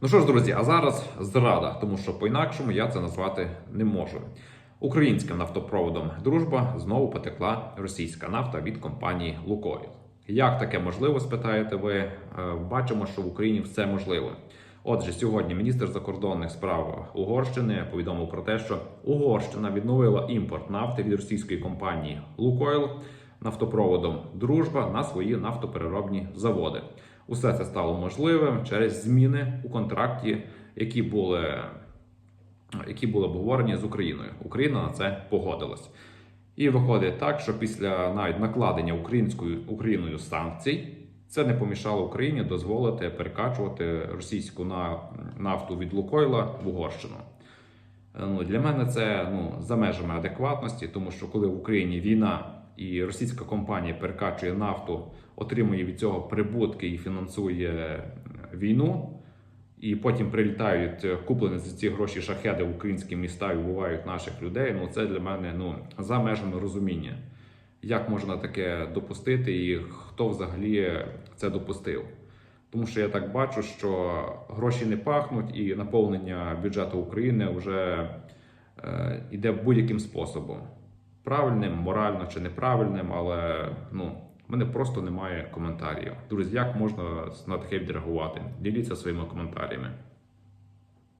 Ну що ж, друзі, а зараз зрада, тому що по-інакшому я це назвати не можу. Українським нафтопроводом Дружба знову потекла російська нафта від компанії Лукойл. Як таке можливо, спитаєте ви? Е, Бачимо, що в Україні все можливо. Отже, сьогодні міністр закордонних справ Угорщини повідомив про те, що Угорщина відновила імпорт нафти від російської компанії Лукойл нафтопроводом Дружба на свої нафтопереробні заводи. Усе це стало можливим через зміни у контракті, які були, які були обговорені з Україною. Україна на це погодилась. І виходить так, що після навіть накладення українською Україною санкцій це не помішало Україні дозволити перекачувати російську на- нафту від Лукойла в Угорщину. Ну, для мене це ну, за межами адекватності, тому що коли в Україні війна і російська компанія перекачує нафту, отримує від цього прибутки і фінансує е, війну, і потім прилітають е, куплені за ці гроші шахеди в українські міста і вбивають наших людей. Ну це для мене ну, за межами розуміння. Як можна таке допустити, і хто взагалі це допустив? Тому що я так бачу, що гроші не пахнуть, і наповнення бюджету України вже е, йде будь-яким способом. Правильним, морально чи неправильним, але ну, в мене просто немає коментарів. Друзі, як можна на таке відреагувати? Діліться своїми коментарями.